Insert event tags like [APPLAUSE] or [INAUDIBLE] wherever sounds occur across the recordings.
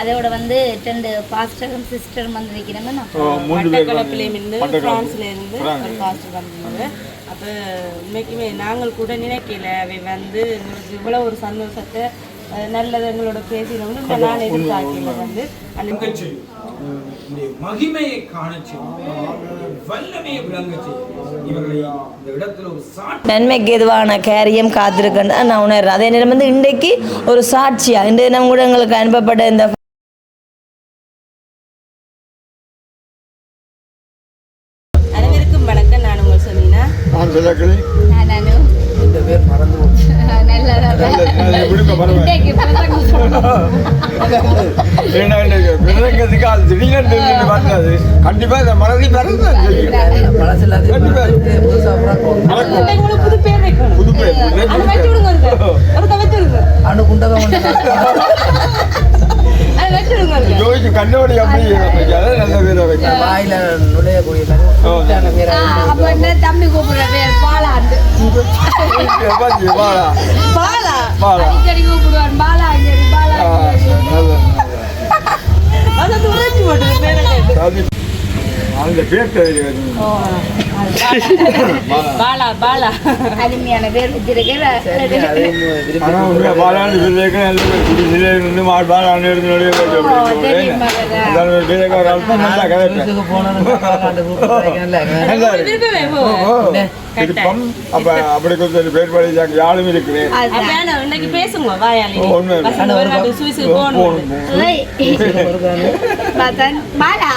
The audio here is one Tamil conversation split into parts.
அதோட வந்து ரெண்டு பாஸ்டரும் சிஸ்டரும் வந்திருக்கிறாங்க நான் ஓ, மூன்று பேர் மட்டக்களப்பிலேயும் இருந்து மட்டக்களப்பு. பிரான்ஸ்ல இருந்து ஒரு பாஸ்டர் வந்தாங்க அப்போ உண்மைக்குமே நாங்கள் கூட நினைக்கல அவை வந்து எங்களுக்கு இவ்வளோ ஒரு சந்தோஷத்தை நல்லது எங்களோட இந்த நான் எதிர்பார்க்கல வந்து. மகிமையை சாட்சி நன்மைக்கு எதுவான காரியம் காத்திருக்குன்னு நான் உணர்றேன். அதே நேரம் வந்து இன்றைக்கு ஒரு சாட்சியா? இன்றைய நம்ம கூட எங்களுக்கு அனுப்பப்பட்ட இந்த விலங்குறதுக்கு அது திடீர்னு பார்த்தது கண்டிப்பா இந்த மனதி. இன்னைக்கு உங்களுக்கு புது பேர் புது பேர் அணு குண்டகம். ஜோதிக்கு கண்ணோடி அப்படி வைக்காத நல்ல பேரை வைக்காத வாயில நுழையக்கூடிய தம்பி கூப்பிடுற பேர் பாத்தி வாடா பாலா வாடா அடிக்கடி அந்த தெரியாது பாலா பாலா. அருமையான பேர் திருப்பம். அப்ப அப்படி கொஞ்சம் பேர் பேசுங்க பாலா.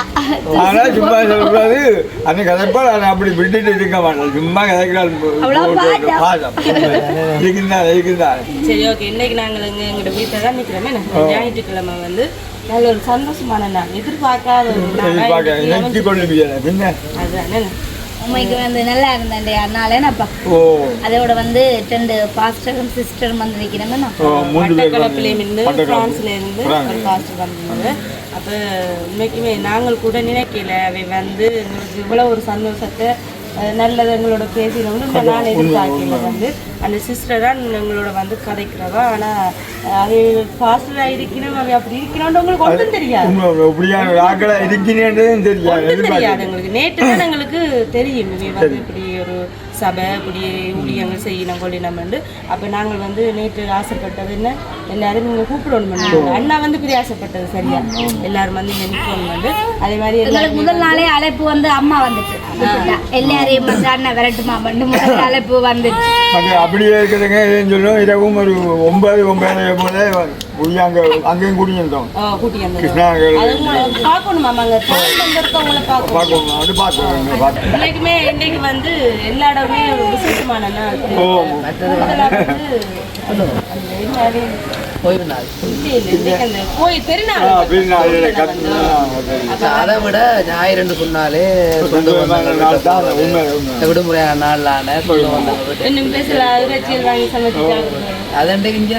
ஆனா சும்மா சொல்லக்கூடாது. கதைப்பால் நான் அப்படி விட்டுட்டு இருக்க மாட்டேன். சும்மா கதைக்கிறாள். பாசம். இருக்குந்தா இருக்குந்தா சரி ஓகே இன்னைக்கு நாங்கள் இங்கே எங்களோட வீட்டில் தான் நிற்கிறோமே. ஞாயிற்றுக்கிழமை வந்து நல்ல ஒரு சந்தோஷமான நாள். எதிர்பார்க்காத ஒரு நாளா எதிர்பார்க்க நினைச்சு கொண்டு பின்ன அதுதானே உண்மைக்கு வந்து நல்லா இருந்தேன் அதனால என்னப்பா ஓ அதோட வந்து ரெண்டு பாஸ்டரும் சிஸ்டரும் வந்திருக்கிறாங்க நான் ஓ, மூன்று பேர் மட்டக்களப்பிலேயும் இருந்து மட்டக்களப்பு. பிரான்ஸ்ல இருந்து பிரான்ஸ். ஒரு பாஸ்டர் வந்தாங்க அப்போ உண்மைக்குமே நாங்கள் கூட நினைக்கல அவை வந்து எங்களுக்கு இவ்வளோ ஒரு சந்தோஷத்தை நல்லது எங்களோட பேசினோம்னு இந்த நான் எதிர்பார்க்கல வந்து. அந்த சிஸ்டர் தான் எங்களோட வந்து கதைக்கிறவா. ஆனால் அவை பாஸ்டராக இருக்கணும் அவை அப்படி இருக்கணும்னு உங்களுக்கு ஒன்றும் தெரியாது. இப்படியான ஆக்களா தெரியாது. எங்களுக்கு. நேற்று தான் எங்களுக்கு தெரியும். இப்படி ஒரு சபை இப்படி ஊழியங்கள் செய்யணும் கொள்ளினம்ண்டு அப்போ நாங்கள் வந்து நேற்று ஆசைப்பட்டது என்ன? எல்லாரும் இங்கே கூப்பிடணும் அண்ணா வந்து பெரிய ஆசைப்பட்டது சரியா? எல்லாரும் வந்து இங்கே நிற்கணும் அதே மாதிரி எங்களுக்கு எல்லாரும் முதல் நாளே அழைப்பு வந்து அம்மா வந்துச்சு. எல்லாரையும் வந்து அண்ணன் விரட்டுமா? பண்ணு முதல் [LAUGHS] அழைப்பு வந்துச்சு. அப்படியே இருக்குதுங்க சொல்லுவோம். இரவும் ஒரு ஒன்பது ஒன்பது போல அங்கேயும் அங்கே பார்த்தோம் பார்த்தோம் இன்னைக்குமே இன்னைக்கு வந்து எல்லா இடமே விசேஷமான நாள் ஓய்வு நாள் அதை விட ஞாயிறு சொன்னாலே சொந்த விடுமுறையான நாளான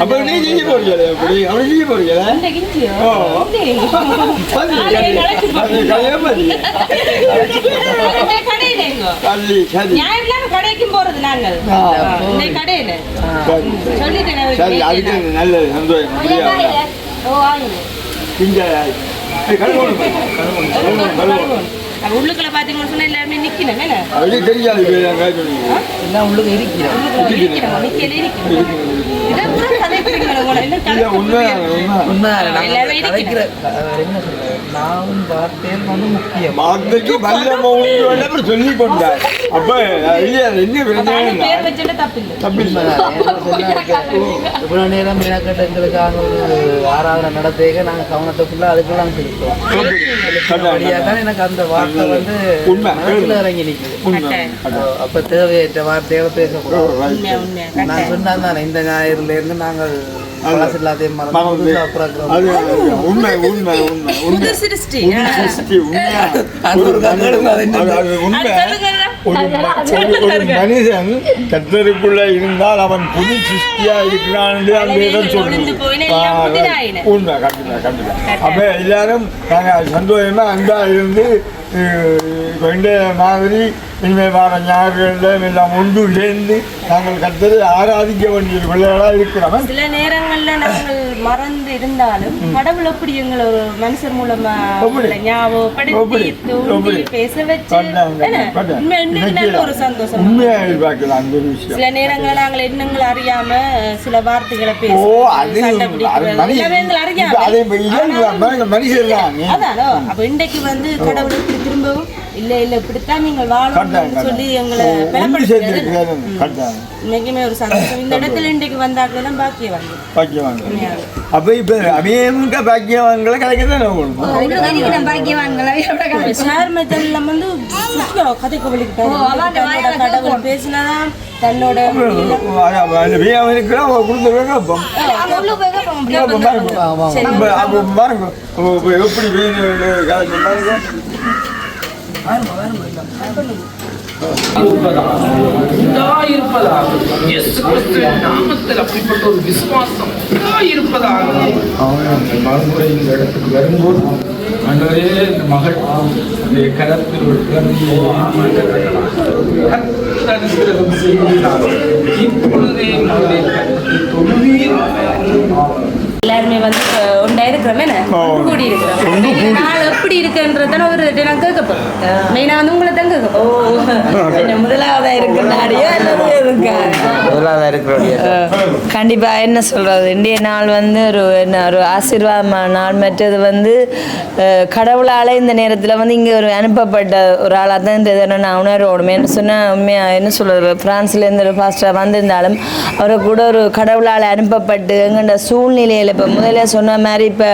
அப்ப நீ போறீங்களே அப்படி? போறீங்களே கிஞ்சியோ ஓ. அது போறது நாங்கள். இந்த கடையில. சொல்லிட்டேன் சரி, அதுக்கு நல்லது. அப்ப உள்ளுக்குள்ள பாத்தீங்கன்னு சொன்னா எல்லாருமே நிக்கணும். என்ன? தெரியாது. எல்லாம் உள்ளுக்கு இருக்கிறோம் நிக்கணும். நிக்கல தப்பில்லை. இவ்வளவு நேரம் மீனாக்கட்ட எங்களுக்காக ஒரு ஆராதனை நடத்தேக நாங்க கவனத்தை ஃபுல்லா அதுக்கெல்லாம் செலுத்தோம் அப்படியா தான் எனக்கு அந்த வார்த்தை வந்து உண்மை. மனசுல இறங்கி நிக்குது. உண்மை. அப்ப தேவையற்ற வார்த்தைகளை பேசக்கூடாது. உண்மையா நான் சொன்னா தானே இந்த ஞாயிறுல இருந்து நாங்கள் உண்மை ஒரு மனிதன் கத்தருக்குள்ள இருந்தால் அவன் புது சிருஷ்டியா இருக்கிறான் அந்த இடம் புதிதாயின. உண்மை கண்டிப்பா கண்டிப்பா. அப்ப எல்லாரும் நாங்க சந்தோஷமா அங்கா இருந்து இந்த மாதிரி இனிமேல் வார ஞாயிறுகளில் எல்லாம் ஒன்று சேர்ந்து நாங்கள் கத்தரை ஆராதிக்க வேண்டிய பிள்ளைகளாக இருக்கிறோம் சில நேரங்கள்ல நாங்கள் மறந்து இருந்தாலும் கடவுள் எப்படி எங்களை ஒரு மனுஷர் மூலமா எப்படி? உங்களை ஞாபகப்படுத்தி எப்படி? தூண்டி எப்படி? பேச வச்சு கண்டாங்க, என்ன? கண்டாங்க. உண்மை- உண்மைக்கு நல்ல ஒரு சந்தோஷம் உண்மையாக எதிர்பார்க்கலாம் அந்த விஷயம் சில நேரங்களில் நாங்கள் எண்ணங்கள் அறியாம சில வார்த்தைகளை பேசுவோம் மனுஷர் தான் அப்ப இன்றைக்கு வந்து கடவுள் திரும்பவும் இல்ல இல்ல இப்படித்தான் நீங்கள் வாழணும்னு சொல்லி எங்களை இன்னைக்குமே ஒரு சந்தோஷம். இந்த இடத்துல இன்றைக்கு வந்தாக்கள் தான் பாக்கியம் வந்து பாக்கியவாங்க அப்போ இப்போ அபியமுக பாக்கியவான்களை தான் மெத்தட்ல வந்து கதைக்கு கடவுள் பேசினாதான் தன்னோட எப்படி வேணும் கலைக்கு பாருங்க நாமத்தில் அப்படிப்பட்ட ஒரு விசுவாசம் உண்டாயிருப்பதாக. மறுமுறை இந்த இடத்துக்கு வரும்போது இந்த மகள் கரத்தில் ஒரு குழந்தையை இப்பொழுதே தொழுவீர். வந்து ஒன்றா இருக்கிறோமே. கூடி. இருக்கிறோம் நாள் எப்படி ஒரு நான் கேட்கப்போம் மெயினாக வந்து உங்களை தான் அல்லது கண்டிப்பாக என்ன சொல்கிறது இந்திய நாள் வந்து ஒரு என்ன ஒரு ஆசீர்வாதமான நாள். மற்றது வந்து கடவுளால் இந்த நேரத்தில் வந்து இங்கே ஒரு அனுப்பப்பட்ட ஒரு ஆளாக தான் இந்த இதை நான் உணர்வோடும் என்ன சொன்னால் உண்மையாக என்ன சொல்கிறது ஃப்ரான்ஸ்லேருந்து ஒரு ஃபாஸ்ட்டாக வந்திருந்தாலும் அவரை கூட ஒரு கடவுளால் அனுப்பப்பட்டு எங்கள்ட சூழ்நிலையில் இப்போ முதல்ல சொன்ன மாதிரி இப்போ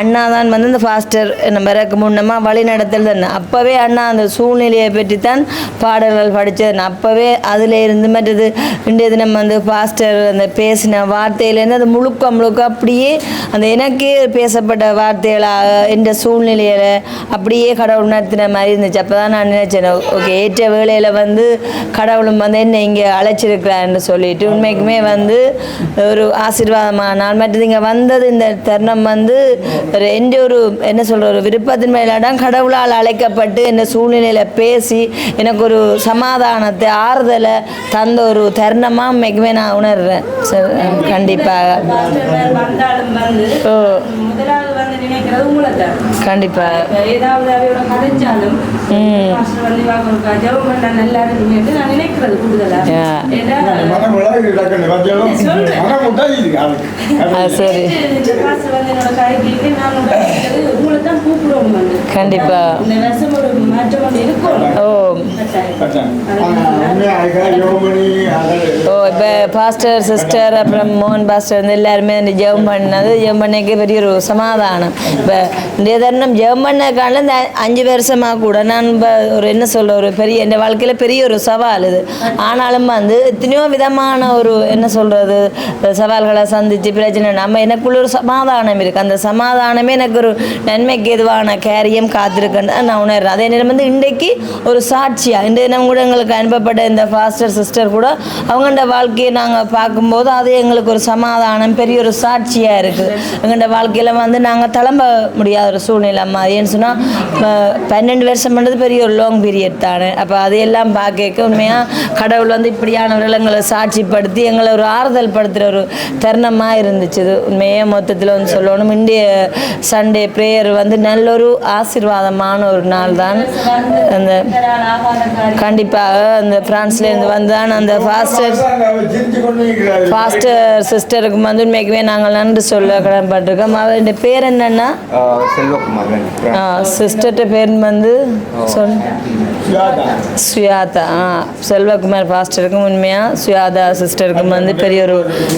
அண்ணா தான் வந்து இந்த ஃபாஸ்டர் நம்ம பிறகு முன்னமாக வழி நடத்தல் தானே அப்போவே அண்ணா அந்த சூழ்நிலையை பற்றி தான் பாடல்கள் படித்தது அப்போவே அதில் இருந்து மற்றது இன்றைய தினம் வந்து பாஸ்டர் அந்த பேசின வார்த்தையிலேருந்து அது முழுக்க முழுக்க அப்படியே அந்த எனக்கே பேசப்பட்ட வார்த்தைகளாக என்ற சூழ்நிலையில் அப்படியே கடவுள் நடத்தின மாதிரி இருந்துச்சு. அப்போ தான் நான் நினச்சேன் ஓகே ஏற்ற வேளையில் வந்து கடவுளும் வந்து என்னை இங்கே அழைச்சிருக்கிறான்னு சொல்லிட்டு உண்மைக்குமே வந்து ஒரு ஆசீர்வாதமான மற்றது இங்கே வந்தது இந்த தருணம் வந்து ஒரு எந்த ஒரு என்ன சொல்கிற ஒரு விருப்பத்தின் மேலாடம் கடவுளால் அழைக்கப்பட்டு இந்த சூழ்நிலையில் பேசி எனக்கு ஒரு சமாதானத்தை ஆறுதலை தந்த ஒரு தருணமாக உண்மைக்குமே நான் உணர்றேன். சரி, கண்டிப்பாக. ஓ. அதுக்கு. சரி. இந்த இந்த இருக்கும். ஓ. ஓ இப்போ பாஸ்டர் சிஸ்டர் அப்புறம் மோகன் பாஸ்டர் வந்து எல்லாருமே அந்த ஜெபம் பண்ணது ஜெபம் பண்ணக்கு பெரிய ஒரு சமாதானம். இப்போ இந்த தருணம் ஜெபம் பண்ணக்கான இந்த அஞ்சு வருஷமாக கூட நான் இப்போ ஒரு என்ன சொல்ல ஒரு பெரிய என் வாழ்க்கையில் பெரிய ஒரு சவால் இது. ஆனாலும் வந்து எத்தனையோ விதமான ஒரு என்ன சொல்கிறது சவால்களை சந்தித்து பிரச்சனை நம்ம எனக்குள்ள ஒரு சமாதானம் இருக்குது அந்த சமாதானமே எனக்கு ஒரு நன்மைக்கு எதுவான கேரியம் காத்திருக்குன்னு நான் உணர்றேன். அதே நேரம் வந்து இன்றைக்கு ஒரு சாட்சியாக இன்றைய தினம் கூட எங்களுக்கு அனுப்பப்பட்ட இந்த ஃபாஸ்டர் சிஸ்டர் கூட அவங்கள்ட வாழ்க்கையை நாங்கள் பார்க்கும்போது அது எங்களுக்கு ஒரு சமாதானம் பெரிய ஒரு சாட்சியாக இருக்குது எங்கள்ட வாழ்க்கையில் வந்து நாங்கள் தளம்ப முடியாத ஒரு சூழ்நிலை அம்மா ஏன்னு சொன்னால் பன்னெண்டு வருஷம் பண்ணுறது பெரிய ஒரு லாங் பீரியட் தானே. அப்போ அதையெல்லாம் பார்க்க உண்மையாக கடவுள் வந்து இப்படியானவர்கள் எங்களை சாட்சிப்படுத்தி எங்களை ஒரு ஆறுதல் படுத்துகிற ஒரு தருணமாக இருந்துச்சு. இது உண்மையே மொத்தத்தில் வந்து சொல்லணும். இந்திய சண்டே ப்ரேயர் வந்து நல்ல ஒரு ஆசீர்வாதமான ஒரு நாள் தான் அந்த கண்டிப்பாக அந்த பிரான்ஸ்லேருந்து வந்தான் அந்த ஃபாஸ்டர் ஃபாஸ்டர் சிஸ்டருக்கு வந்து உண்மைக்குமே நாங்கள் நன்றி சொல்ல கடன்பட்டிருக்கோம் அவருடைய பேர் என்னன்னா? செல்வகுமார் சிஸ்டர்கிட்ட பேர் வந்து சொல் சுயாதா. ஆ செல்வகுமார் பாஸ்டருக்கும் உண்மையாக சுயாதா சிஸ்டருக்கும் வந்து பெரிய ஒரு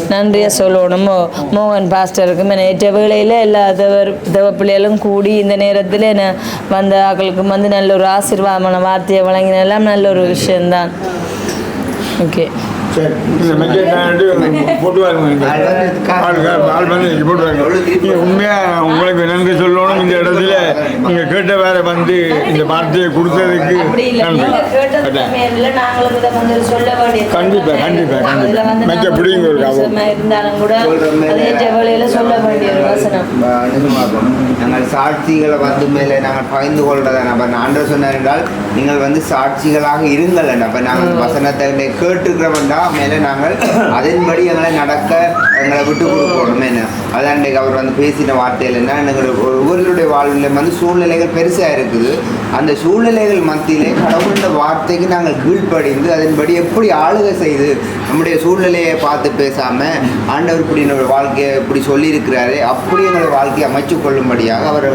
நன்றியை சொல்லணும். மோகன் பாஸ்டருக்கும் நேற்ற வேளையில் எல்லா தேவர் தேவ பிள்ளைகளும் கூடி இந்த நேரத்தில் என்ன வந்த ஆக்களுக்கும் வந்து நல்ல ஒரு ஆசீர்வாதமான வார்த்தையை வழங்கினெல்லாம் நல்ல ஒரு விஷயம்தான். ஓகே சரி போட்டு போட்டு உண்மையாக உங்களுக்கு நன்றி சொல்லணும் இந்த இடத்துல நீங்க கேட்ட வேற வந்து இந்த வார்த்தையை கொடுத்ததுக்கு நன்றி கண்டிப்பா, கண்டிப்பா, கண்டிப்பா. மெச்ச ஒரு இருந்தாலும் கூட சொல்ல வேண்டிய நாங்கள் சாட்சிகளை வந்து மேலே நாங்கள் பகிர்ந்து கொள்றதை நம்ம நான் சொன்னார் என்றால் நீங்கள் வந்து சாட்சிகளாக இருங்கள் அப்போ நாங்கள் வசனத்தை கேட்டுக்கிறோம் என்றால் மேலே நாங்கள் அதன்படி எங்களை நடக்க எங்களை விட்டு கொடுக்கணும் என்ன? அதான் அவர் வந்து பேசின வார்த்தையில் என்ன? எங்களுக்கு ஒவ்வொருவருடைய வாழ்வில் வந்து சூழ்நிலைகள் பெருசாக இருக்குது. அந்த சூழ்நிலைகள் மத்தியிலே கடவுளுடைய வார்த்தைக்கு நாங்கள் கீழ்ப்படிந்து அதன்படி எப்படி ஆளுகை செய்து நம்முடைய சூழ்நிலையை பார்த்து பேசாமல் ஆண்டவர் இப்படி என்னோட வாழ்க்கையை இப்படி சொல்லியிருக்கிறாரு அப்படி எங்களோட வாழ்க்கையை அமைச்சு கொள்ளும்படியாக அவர்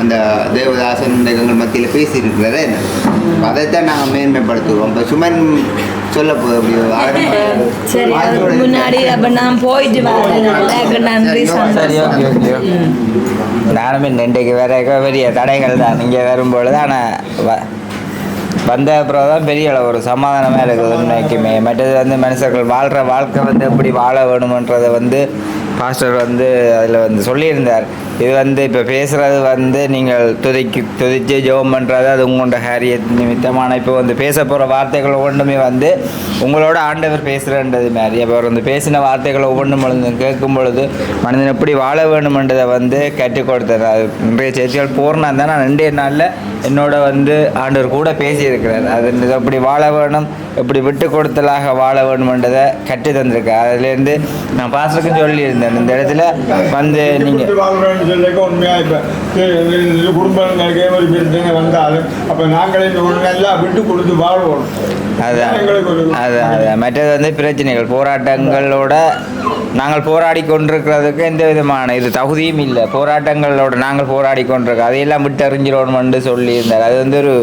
அந்த தேவதாசன் எங்கள் மத்தியில் பேசியிருக்கிறாரு. என்ன? அதைத்தான் நாங்கள் மேன்மைப்படுத்துவோம். இப்போ சுமன் சொல்ல [LAUGHS] சரி அதுக்கு முன்னாடி அப்ப நான் போயிட்டு வரேன். நன்றி நானும் இன்றைக்கு வேற பெரிய தடைகள் தான். இங்கே வரும்பொழுது ஆனால் வந்த அப்புறம் தான் பெரிய அளவு ஒரு சமாதானமாக இருக்குது. உண்மைக்குமே மற்றது வந்து மனுஷர்கள் வாழ்கிற வாழ்க்கை வந்து எப்படி வாழ வேணுமன்றதை வந்து பாஸ்டர் வந்து அதில் வந்து சொல்லியிருந்தார். இது வந்து இப்போ பேசுகிறது வந்து நீங்கள் துதிக்கு துதித்து ஜெபம் பண்ணுறது அது உங்களோட ஹேரியத் நிமித்தமான. இப்போ வந்து பேச போகிற வார்த்தைகள் ஒன்றுமே வந்து உங்களோட ஆண்டவர் பேசுகிறன்றது மாதிரி. அவர் வந்து பேசின வார்த்தைகள் ஒவ்வொன்றும் பொழுது கேட்கும் பொழுது மனிதன் எப்படி வாழ வேணுமென்றதை வந்து கற்றுக் கொடுத்தார் அது இன்றைய செய்திகள் பூர்ணம் தான் நான் ரெண்டே நாளில் என்னோட வந்து ஆண்டவர் கூட பேசியிருக்கிறார். அது எப்படி வாழ வேணும் எப்படி விட்டு கொடுத்தலாக வாழ வேணுமென்றதை கற்று தந்திருக்கார். அதுலேருந்து நான் பாஸ்டருக்கும் சொல்லியிருந்தேன். இந்த இடத்துல வந்து நீங்கள் விட்டு வாழ்றோம்னு சொல்லிக்க உண்மையா இப்ப குடும்பங்களுக்கு ஒரு பிரச்சனை வந்தாலும் அப்ப நாங்களே நல்லா விட்டு கொடுத்து வாழ்வோம். அதான். அது மற்றது வந்து பிரச்சனைகள். போராட்டங்களோட நாங்கள் போராடி கொண்டிருக்கிறதுக்கு எந்த விதமான இது தகுதியும் இல்லை. போராட்டங்களோட நாங்கள் போராடி கொண்டிருக்கோம் அதையெல்லாம் விட்டு அறிஞ்சிடணும்னு சொல்லியிருந்தார். அது வந்து ஒரு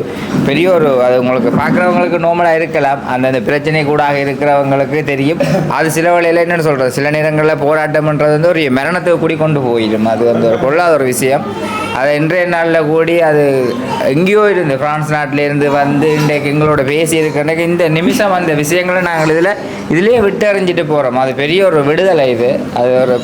பெரிய ஒரு அது உங்களுக்கு பார்க்குறவங்களுக்கு நோமலாக இருக்கலாம். அந்தந்த பிரச்சனை கூடாக இருக்கிறவங்களுக்கு தெரியும். அது சில வேளையில் என்னென்னு சொல்கிறது சில நேரங்களில் போராட்டம்ன்றது வந்து ஒரு மரணத்துக்கு கூடி கொண்டு போயிடும். அது வந்து ஒரு கொள்ளாத ஒரு விஷயம். அதை இன்றைய நாளில் கூடி அது எங்கேயோ இருந்து பிரான்ஸ் நாட்டிலேருந்து வந்து இன்றைக்கு எங்களோட பேசி இந்த நிமிஷம் அந்த விஷயங்களை நாங்கள் இதில் இதுலேயே விட்டறிஞ்சிட்டு போகிறோம் அது பெரிய ஒரு விடுதலை இது. அது ஒரு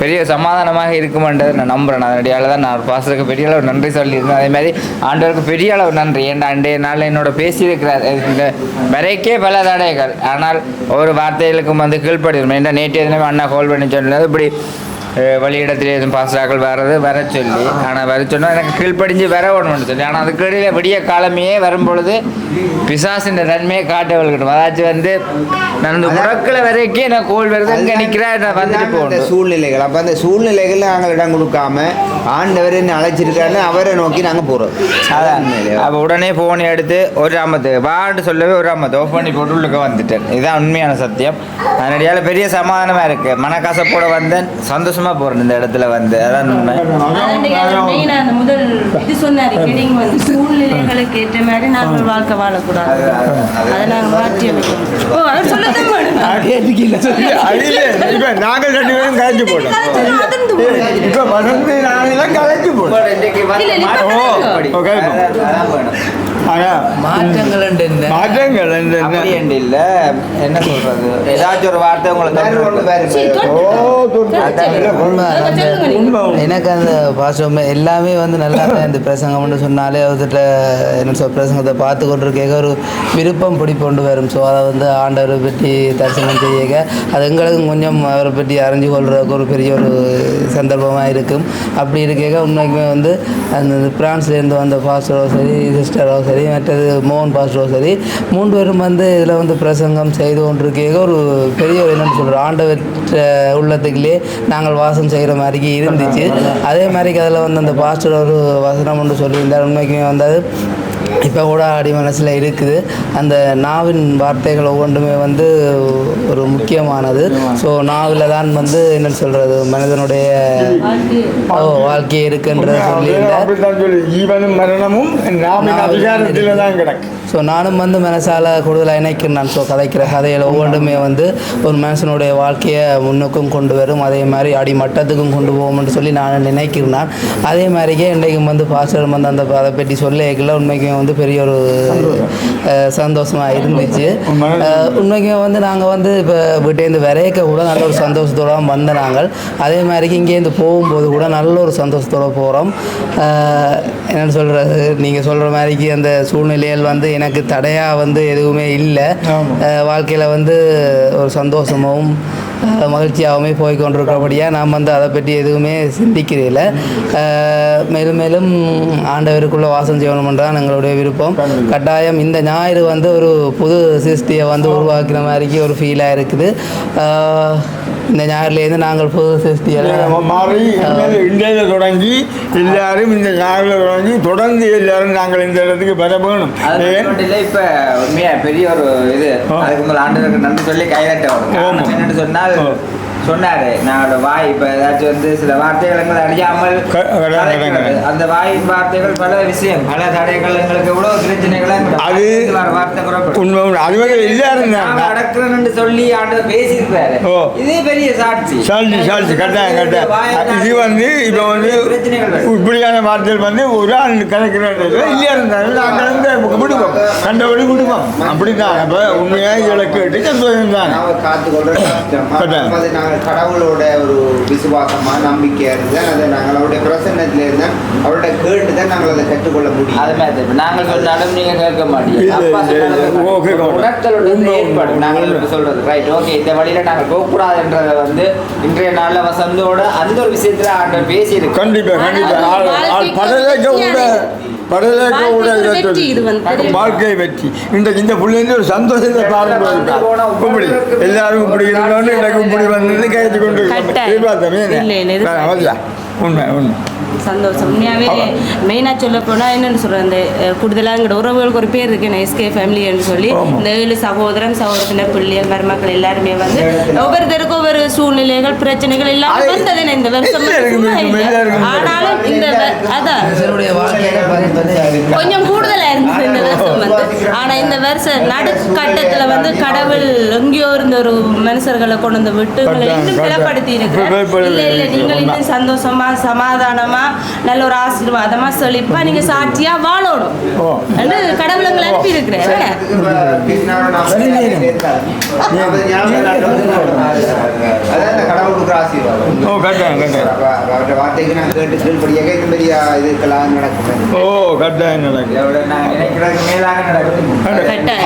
பெரிய சமாதானமாக இருக்குமென்றதை நான் நம்புகிறேன் அதனடியால் தான் நான் பாசத்துக்கு பெரிய அளவு நன்றி சொல்லியிருந்தேன். அதே மாதிரி ஆண்டவருக்கு பெரிய அளவு நன்றி. ஏன்டா அன்றைய நாளில் என்னோட பேசியிருக்கிறார். இந்த வரைக்கே பல தடைகள். ஆனால் ஒரு வார்த்தைகளுக்கும் வந்து கீழ்ப்படுகிறோம் ஏன்னா நேற்று தினமே அண்ணா கால் பண்ணி சொன்னது. இப்படி வெளியிடத்துல எதுவும் பாஸ்டாக்கள் வர்றது வர சொல்லி ஆனால் வர சொன்னால் எனக்கு கீழ்ப்படிஞ்சு வர வேணும்னு சொல்லி ஆனால் அதுக்கு இடையில விடிய காலமையே வரும்பொழுது பிசாசின் தன்மையை காட்டவள்கிட்ட அதாச்சும் வந்து நான் இந்த முடக்கில் வரைக்கும் நான் கோல் வருது இங்கே நிற்கிறேன் நான் வந்துட்டு அந்த போகணும் சூழ்நிலைகள் அப்போ அந்த சூழ்நிலைகள் நாங்கள் இடம் கொடுக்காம ஆண்டவர் என்ன அழைச்சிருக்காருன்னு அவரை நோக்கி நாங்கள் போகிறோம் அதான் அப்போ உடனே ஃபோன் எடுத்து ஒரு அம்மத்து வான்னு சொல்லவே ஒரு அம்மத்து ஆஃப் பண்ணி போட்டு உள்ளுக்க வந்துட்டேன் இதுதான் உண்மையான சத்தியம் அதனடியால் பெரிய சமாதானமாக இருக்குது மனக்கசப்போட வந்தேன் சந்தோஷமாக போகிறேன் இந்த இடத்துல வந்து. அதான் உண்மை. முதல் இது சொன்னார் கிடிங் வந்து சூழ்நிலைகளுக்கு ஏற்ற மாதிரி நாங்கள் வாழ்க்கை வாழக்கூடாது. அதை நாங்கள் மாற்றி அமைக்கணும் ஓ அவர் சொல்லத்தான் வேணும். அடியில இப்ப நாங்கள் ரெண்டு பேரும் கலைச்சு போட்டோம். இப்ப வளர்ந்து நாங்கெல்லாம் கலைச்சு போட்டோம். மாற்றங்கள் என்ன மாற்றங்கள் இல்லை என்ன சொல்றது? ஏதாச்சும் ஒரு வார்த்தை உங்களுக்கு எனக்கு அந்த பாசம் எல்லாமே வந்து நல்லா இந்த பிரசங்கம்னு சொன்னாலே அவர்கிட்ட என்ன சொல் பிரசங்கத்தை பார்த்து கொண்டு ஒரு விருப்பம் பிடிப்பொண்டு வரும். ஸோ அதை வந்து ஆண்டவரை பற்றி தரிசனம் செய்ய அது எங்களுக்கும் கொஞ்சம் அவரை பற்றி அறிஞ்சு கொள்றதுக்கு ஒரு பெரிய ஒரு சந்தர்ப்பமாக இருக்கும். அப்படி இருக்க உண்மைக்குமே வந்து அந்த பிரான்ஸ்லேருந்து வந்த பாஸ்டரோ சரி சிஸ்டரோ சரி மற்றது மோகன் பாஸ்டரோ சரி மூன்று பேரும் வந்து இதில் வந்து பிரசங்கம் செய்து கொண்டிருக்க ஒரு பெரிய ஒரு என்னென்னு சொல்கிறோம் ஆண்டவற்ற உள்ளத்துக்குள்ளே நாங்கள் வாசம் செய்கிற மாதிரி இருந்துச்சு. அதே மாதிரி அதில் வந்து அந்த பாஸ்டர் ஒரு வசனம் ஒன்று சொல்லியிருந்தார். உண்மைக்குமே வந்து அது இப்போ கூட அடி மனசில் இருக்குது. அந்த நாவின் வார்த்தைகள் ஒவ்வொன்றுமே வந்து ஒரு முக்கியமானது. ஸோ நாவில் தான் வந்து என்ன சொல்கிறது மனிதனுடைய வாழ்க்கை இருக்குன்றத சொல்லி ஜீவனும் மரணமும் ஸோ நானும் வந்து மனசால கூடுதலாக இணைக்கிறேன் ஸோ கதைக்கிற கதையில் ஒவ்வொன்றுமே வந்து ஒரு மனுஷனுடைய வாழ்க்கையை முன்னுக்கும் கொண்டு வரும். அதே மாதிரி அடிமட்டத்துக்கும் கொண்டு போகும்னு சொல்லி நான் நினைக்கிறேன். அதே மாதிரிக்கே இன்றைக்கும் வந்து பாஸ்டர் வந்து அந்த அதை பற்றி சொல்லிக்கல உண்மைக்குமே வந்து பெரிய ஒரு அஹ், சந்தோஷமா இருந்துச்சு. உண்மைக்குமே வந்து நாங்கள் வந்து இப்போ வீட்டேருந்து விரைக்க கூட நல்ல ஒரு சந்தோஷத்தோட தான் வந்த நாங்கள். அதே மாதிரிக்கு இங்கேருந்து போகும்போது கூட நல்ல ஒரு சந்தோஷத்தோட போகிறோம் என்னென்னு சொல்கிறது நீங்கள் சொல்கிற மாதிரிக்கு அந்த சூழ்நிலைகள் வந்து எனக்கு தடையாக வந்து எதுவுமே இல்லை. வாழ்க்கையில் வந்து ஒரு சந்தோஷமும் மகிழ்ச்சியாகவுமே போய் கொண்டிருக்கிறபடியாக நாம் வந்து அதை பற்றி எதுவுமே சிந்திக்கிறதில்ல. மேலும் மேலும் ஆண்டவருக்குள்ளே வாசம் செய்யணுமென்றால் எங்களுடைய விருப்பம். கட்டாயம் இந்த ஞாயிறு வந்து ஒரு புது சிருஷ்டியை வந்து உருவாக்குற மாதிரிக்கு ஒரு ஃபீலாக இருக்குது. இந்த ஞாயிறுலேருந்து நாங்கள் புது சிருஷ்டியெல்லாம் மாறி இந்தியாவில் தொடங்கி எல்லாரும் இந்த ஞாயிறில் தொடங்கி தொடர்ந்து எல்லாரும் நாங்கள் இந்த இடத்துக்கு வர வேணும். இப்ப உண்மையா பெரிய ஒரு இது அதுக்கு முதல்ல ஆண்டவருக்கு நன்றி சொல்லி கைதட்ட வரும் என்னன்னு சொன்னால் சொன்னாரு. நாங்களோட வாய் இப்ப ஏதாச்சும் வந்து சில வார்த்தைகள் எங்களை அறியாமல் அந்த வாயின் வார்த்தைகள் பல விஷயம். பல தடைகள் எங்களுக்கு எவ்வளவு பிரச்சனைகளை அது வர வார்த்தை புறப்படும். அது வரை எல்லாரும் நாம தான் அடக்குறேன்னு சொல்லி பேசியிருப்பாரு ஓ. இதே பெரிய சாட்சி. சால்ஜி சால்ஜி கட்டாயம் கட்டாயம் இது வந்து இப்போ வந்து. இப்படியான வார்த்தைகள் வந்து ஒரு ஆள் கணக்கிறது இல்லையா இருந்தாலும் நாங்கள் வந்து விடுவோம் கண்டபடி விடுவோம் அப்படிதான் அப்போ உண்மையாக இதில் கேட்டு சந்தோஷம் தான் நாம காத்துக்கொள்ற கடவுளோட ஒரு விசுவாசமா நம்பிக்கையா இருந்தால் அதை நாங்கள் அவருடைய பிரசன்னத்துல இருந்தால் அவரோட கேட்டு தான் நாங்கள் அதை கற்றுக்கொள்ள முடியும். அது மாதிரி நாங்கள் சொன்னாலும் நீங்க கேட்க மாட்டீங்க. இல்ல, அப்பா இல்ல, சொன்னாலும் இல்ல. கேட்க ஓகே, மாட்டீங்க. ஓகே. உணர்த்தல் வந்து உண்மை, ஏற்படும். நாங்கள் சொல்றது ரைட் ஓகே இந்த வழியில நாங்கள் போகக்கூடாதுன்றத வந்து இன்றைய நாள்ல வசந்தோட அந்த ஒரு விஷயத்துல ஆண்டவர் பேசியிருக்கு கண்டிப்பா கண்டிப்பா. படலேக்க இதை வந்து. சொல்லி. வாழ்க்கை வெற்றி இந்த இந்த பிள்ளைங்க ஒரு சந்தோஷத்தை பாருங்க இப்படி எல்லாரும் இப்படி இருந்தோன்னு எனக்கு இப்படி வந்து கேட்டு கொண்டு. எதிர்பார்த்தமே இல்லை, உண்மை உண்மை. சந்தோஷம். உண்மையாகவே மெயினாக சொல்ல போனால் என்னென்னு சொல்கிறேன் அந்த அஹ், கூடுதலா எங்களோட உறவுகளுக்கு ஒரு பேர் இருக்கு எஸ்கே ஃபேமிலின்னு சொல்லி. இந்த ஏழு சகோதரன் சகோதரத்தினர் பிள்ளைகள் மருமக்கள் எல்லாருமே வந்து ஒவ்வொருத்தருக்கும் ஒவ்வொரு சூழ்நிலைகள் பிரச்சனைகள் எல்லாமே அது வந்தது இந்த வருஷம். ஆனாலும் இந்த அதான். கொஞ்சம் கூடுதலா இருந்தது இந்த வருஷம் வந்து. ஆனா இந்த வருஷம் நடுக்கட்டத்துல வந்து கடவுள் எங்கேயோ இருந்த ஒரு மனுஷர்களை கொண்டு வந்து விட்டு இன்னும். பலப்படுத்தி இருக்கிறார் பலப்படுத்தி இல்ல இல்ல நீங்கள் இன்னும் சந்தோஷமா சமாதானமா நல்ல ஒரு ஆசீர்வாதமா செழிப்பா நீங்க சாட்சியா வாழணும். ஓ. என்று கடவுள் உங்களை அனுப்பி இருக்கிறேன்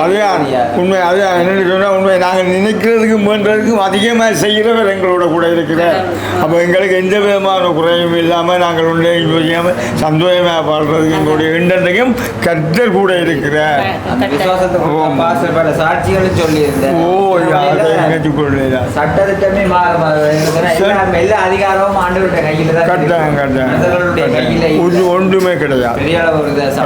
அதான் உண்மை அதுதான் என்னன்னு சொன்னால் உண்மை. நாங்கள் நினைக்கிறதுக்கும் வேண்டதுக்கும் அதிகமாக செய்கிறவர் எங்களோட கூட இருக்கிறார். அப்போ எங்களுக்கு எந்த விதமான குறையும் இல்லாமல் நாங்கள் ஒன்றே யோசிக்காமல் சந்தோஷமாக பாடுறதுக்கு எங்களுடைய எண்ணத்தையும் கர்த்தர் கூட இருக்கிறார். சாட்சிகளும் சொல்லியிருந்தேன் ஓ அதை நினைச்சு சட்டத்திட்டமே எல்லா அதிகாரமும் ஆண்டவருடைய கையில தான். ஒன்று. ஒன்றுமே கிடையாது. பெரிய அளவு இருந்துச்சு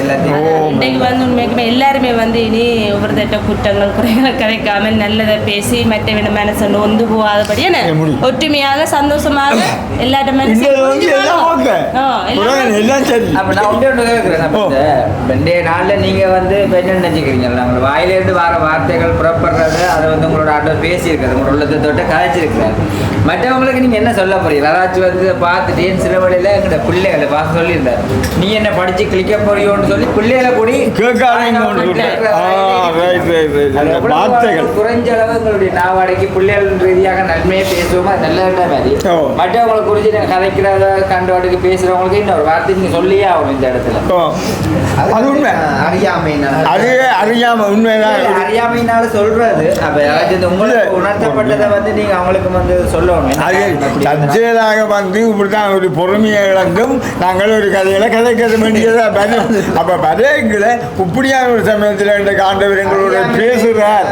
எல்லாத்தையும். வந்து உண்மைக்குமே எல்லாருமே வந்து இனி ஒவ்வொருத்தட்ட குற்றங்கள் குறைகளை கரைக்காம நல்லதை பேசி மற்றவன மனசை நொந்து போகாதபடி என்ன ஏ, முடியும். ஒற்றுமையாக சந்தோஷமாக எல்லாட்ட இந்த மனசையும் வந்து புரிஞ்சு எல்லாம் வாழும். ஓகே ஆ, எல்லாரும் எல்லாம் சரி அப்ப நான் ஒன்றே ஒன்று கேட்கிறேன் அப்ப ஓ. இந்த வெண்டைய நாள்ல நீங்க வந்து என்ன நினைச்சுக்கிறீங்க நம்ம வாயிலிருந்து வர வார்த்தைகள் புறப்படுறது அதை வந்து உங்களோட ஆண்டவர் பேசியிருக்காரு உங்களோட உள்ளத்தை தொட்டு கதைச்சிருக்கிறாரு மற்றவங்களுக்கு நீங்க என்ன சொல்ல போறீங்க யாராச்சும் வந்து பார்த்துட்டு சில வழியில எங்கட பிள்ளைகளை பார்த்து சொல்லியிருந்தாரு நீ என்ன படிச்சு கிளிக்க போறியோன்னு சொல்லி பிள்ளைகளை கூடி வார்த்தைகள். குறைஞ்ச அளவு எங்களுடைய நாவாடைக்கு பிள்ளைகள் ரீதியாக நன்மையை பேசுவோமா அது நல்ல மாதிரி. மற்றவங்களை குறித்து கதைக்கிறத கண்டவாட்டுக்கு பேசுறவங்களுக்கு இன்னொரு வார்த்தை நீங்க சொல்லியே ஆகணும் இந்த இடத்துல அது உண்மை. அறியாமை அது அறியாம உண்மைதான். அறியாமையினால சொல்றது. அப்ப உங்களுக்கு. உணர்த்தப்பட்டதை வந்து நீங்க அவங்களுக்கு வந்து சொல்லணும். அது? தற்செயலாக வந்து இப்படித்தான் ஒரு பொறுமையை இழந்தும் நாங்கள் ஒரு கதையில கதைக்க வேண்டியதா பதம் அப்ப பதவிகளை இப்படியான ஒரு சமயத்தில் இந்த ஆண்டவர் எங்களோட பேசுகிறார்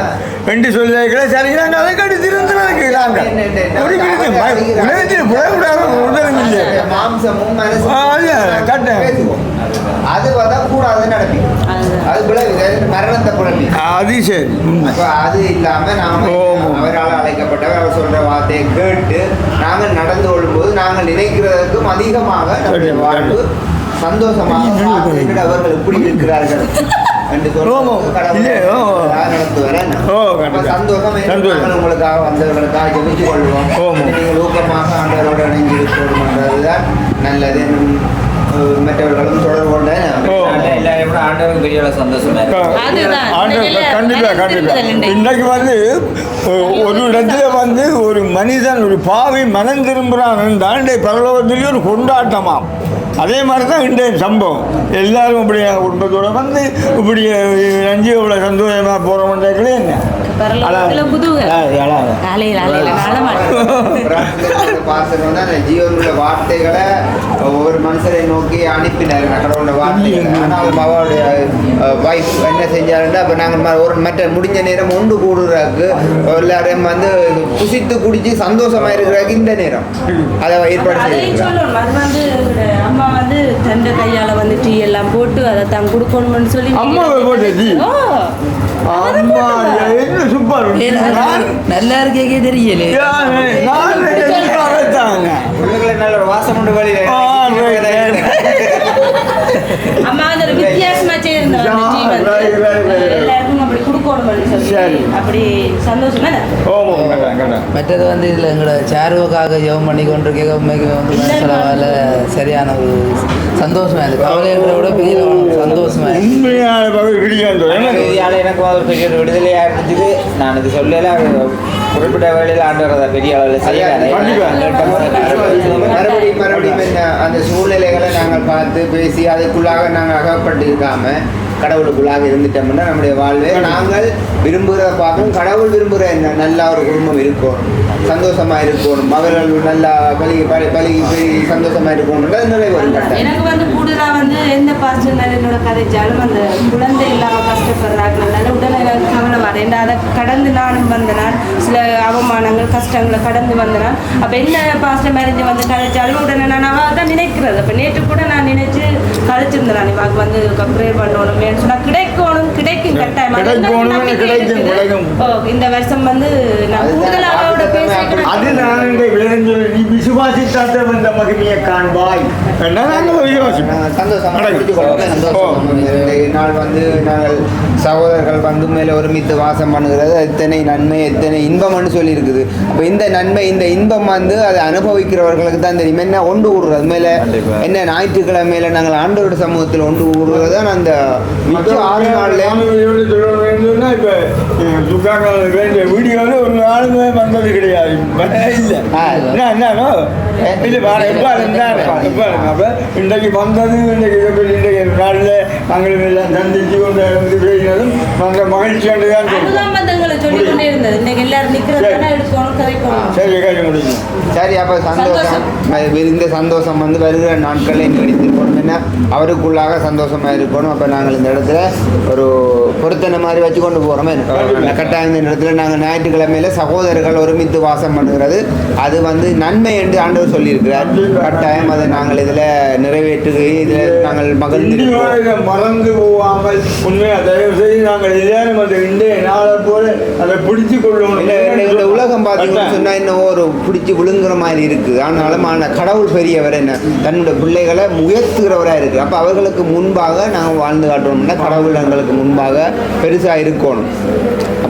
என்று சொல்லியிருக்கிற சரி நாங்கள் அதை கடித்து இருந்துருக்கு நாங்கள் ஒரு உலகத்தில் புலக்கூடாத உதவும் இல்லை மாம்சமும் ஆ, அது கட்டாயம். பேசுவோம் அது. தான் கூடாது நடக்கும் அது விளைவு மரணத்தை புலம்பி அது சரி அப்ப அது இல்லாம நாம. அவரால் அழைக்கப்பட்டவர் அவர் சொல்ற வார்த்தையை கேட்டு நாங்கள் நடந்து கொள்ளும்போது நாங்கள் நினைக்கிறதுக்கும் அதிகமாக நம்முடைய வாழ்வு சந்தோஷமாக அவர்கள் எப்படி இருக்கிறார்கள் உங்களுக்காக வந்தவர்களுக்காக ஜெபிச்சு கொள்வோம். நீங்கள் ஊக்கமாக ஆண்டவரோட நல்லது. இன்னும், அஹ், மற்றவர்களும் தொடர்பு கொண்ட ஓ. நல்ல எல்லா விட ஆண்டவருக்கு பெரிய அளவு சந்தோஷமா இருக்கு. அதுதான். ஆண்டு- இல்ல, கண்டிப்பா மனம் கண்டிப்பா. திரும்புதல் உண்டு. இன்னைக்கு வந்து ஒரு இடத்துல வந்து ஒரு மனிதன் ஒரு பாவி மனம் திரும்புறான். என்றால் இன்றைய பரலோகத்திலேயே ஒரு கொண்டாட்டமாம். அதே மாதிரி தான் இன்றைய சம்பவம். எல்லாரும் இப்படி குடும்பத்தோட வந்து இப்படி அஞ்சு இவ்வளோ சந்தோஷமாக போகிறோம்ன்றே என்ன? வார்த்தைகளை ஒவ்வொரு மனுஷரை நோக்கி அனுப்பினார். கடவுளோட வார்த்தைகளை. ஆனால் அவருடைய வைஃப் என்ன செஞ்சாருன்னா அப்போ நாங்கள் ஒரு மற்ற முடிஞ்ச நேரம் ஒன்று கூடுறதுக்கு எல்லாரையும் வந்து புசித்து குடிச்சு சந்தோஷமா இருக்கிறதுக்கு இந்த நேரம். அதை ஏற்பாடு எங்களோட அம்மா வந்து தண்டை கையால வந்து டீ எல்லாம் போட்டு அதை தான் கொடுக்கணும்னு சொல்லி அம்மாவை போட்டு நல்லா இருக்கே தெரியல. வாசம் உண்டு வழி ஆ, right, right. அம்மா வந்து ஒரு வித்தியாசமா செய்யிருந்தோம் அந்த டீ வந்து right, right, right. எல்லாருக்கும் அப்படி கொடுக்கணும்னு சொல்லி சரி. அப்படி சந்தோஷமா இருக்கு. ஓ மற்றது வந்து இதில் எங்களோட சேருவுக்காக ஜெபம் பண்ணி கொண்டு கேட்க வந்து மனசளவால் சரியான ஒரு சந்தோஷமா இருக்குது கவலைகளை விட பெரிய சந்தோஷமா கிடைக்காது எனக்கு ஒரு பெரிய ஒரு விடுதலையா இருந்துச்சு நான் இது சொல்லல. குறிப்பிட்ட வேலையில் ஆண்டவர் அதை பெரிய அளவில் கண்டிப்பா. மறுபடியும் மறுபடியும் என்ன அந்த சூழ்நிலைகளை நாங்கள் பார்த்து பேசி அதுக்குள்ளாக நாங்கள் அகப்பட்டு இருக்காம கடவுளுக்குள்ளாக இருந்துட்டோம்னா நம்முடைய வாழ்வே நாங்கள் விரும்புகிற பார்க்கணும் கடவுள் விரும்புகிற என்ன நல்லா ஒரு குடும்பம் இருக்கணும் சந்தோஷமா இருக்கணும் அவர்கள் நல்லா பலி பலி பலி பலி சந்தோஷமா இருக்கணும் நிறைவேறும் கட்டாயம் எனக்கு வந்து கூடுதலாக வந்து எந்த பாஸ்டர் என்னோட கதைச்சாலும் அந்த குழந்தை இல்லாமல் கஷ்டப்படுறாங்கனால உடனே எனக்கு கவலை வரேன் அதை கடந்து நானும் வந்த நான் சில அவமானங்கள் கஷ்டங்களை கடந்து வந்தனால் அப்போ என்ன பாஸ்டர் மேரேஜ் வந்து கதைச்சாலும் உடனே நான் அவள் தான் நினைக்கிறது. அப்போ நேற்று கூட நான் நினைச்சு கழிச்சிருந்தேன் நான். இவாக்கு வந்து ப்ரே பண்ணணும். சொன்னா கிடைக்கணும் கிடைக்கும் கட்டாயம்? அது எனக்கு கிடைக்கணும், நம்பிக்கை கிடைக்கும், இருக்குது. கிடைக்கும். ஓ, இந்த வருஷம் வந்து நான் அது இந்த நீ விசுவாசித்தாத்த வந்த மகிமையை காண்பாய். நாள் வந்து நாங்கள் சகோதரர்கள் வந்து மேலே ஒருமித்து வாசம் பண்ணுகிறது. எத்தனை நன்மை எத்தனை இன்பம்னு சொல்லி இருக்குது அப்போ இந்த நன்மை இந்த இன்பம் வந்து அதை அனுபவிக்கிறவர்களுக்கு தான் தெரியும். என்ன ஒன்று கூடுறது மேலே என்ன ஞாயிற்றுக்கிழமையில நாங்கள் ஆண்டோட சமூகத்தில் ஒன்று கூடுறது தான் அந்த மிச்சம் ஆறு நாள்ல மாணவியோடு சொல்ல வேண்டும்னா இப்போ துக்காக்கள் வேண்டிய வீடியோவில் ஒரு நாளுமே வந்தது கிடையாது. இல்லை. என்ன என்னோ இல்லை வேறு எப்போ இருந்தானே எப்போ அப்போ இன்றைக்கு வந்தது இன்றைக்கு இன்றைக்கு நாளில் நாங்களும் எல்லாம் சந்திச்சு கொண்டு வந்து பேசினதும் அந்த மகிழ்ச்சியாண்டு தான் சொல்லுவோம் அதுதான் வந்து எங்களை சொல்லிக் கொண்டே இருந்தது இன்னைக்கு எல்லாரும் நிக்கிறதுனா எடுக்கணும் கதைக்கணும் சரி கேட்க முடியும் சரி அப்போ சந்தோஷம். இந்த சந்தோஷம் வந்து வருகிற நாட்களில் நீடித்திருக்கணும் என்ன? அவருக்குள்ளாக சந்தோஷமா இருக்கணும். அப்போ நாங்கள் இந்த இடத்துல ஒரு பொருத்தனை மாதிரி வச்சு கொண்டு போகிறோமே கட்டாயம் இந்த இடத்துல நாங்கள் ஞாயிற்றுக்கிழமையில சகோதரர்கள் ஒருமித்து வாசம் பண்ணுகிறது. அது வந்து நன்மை என்று ஆண்டவர் சொல்லியிருக்கிறார். கட்டாயம் அதை நாங்கள் இதில் நிறைவேற்றுகையில் இதில் நாங்கள் மகிழ்ந்து மறந்து போகாமல் உண்மையா தயவு செய்து நாங்கள் எல்லாரும் அந்த நாளை போல அதை பிடிச்சு இல்ல, இந்த உலகம் பார்த்தீங்கன்னு சொன்னா இன்னும் ஒரு பிடிச்சி விழுங்குற மாதிரி இருக்குது ஆனாலும் ஆன கடவுள் பெரியவர் என்ன தன்னுடைய பிள்ளைகளை உயர்த்துகிறவராக இருக்கு. அப்போ அவர்களுக்கு முன்பாக நாங்கள் வாழ்ந்து காட்டணும்னா கடவுள் எங்களுக்கு முன்பாக பெருசாக இருக்கணும்.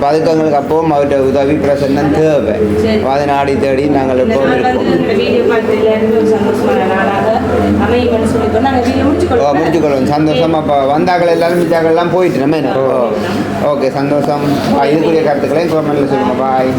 அப்போ அதுக்கு எங்களுக்கு அப்பவும் அவர்கிட்ட உதவி பிரசன்னம் தேவை. அதை நாடி தேடி நாங்கள் எப்பவும் இருக்கோம் முடிச்சுக்கொள்வோம். சந்தோஷம் அப்போ வந்தாக்கள் எல்லாரும் மிச்சாக்கள் எல்லாம் போயிட்டு நம்ம என்ன? ஓகே. சந்தோஷம். இதுக்குரிய கருத்துக்களை கவர்மெண்ட்டில் சொல்லுங்கள் பாய்.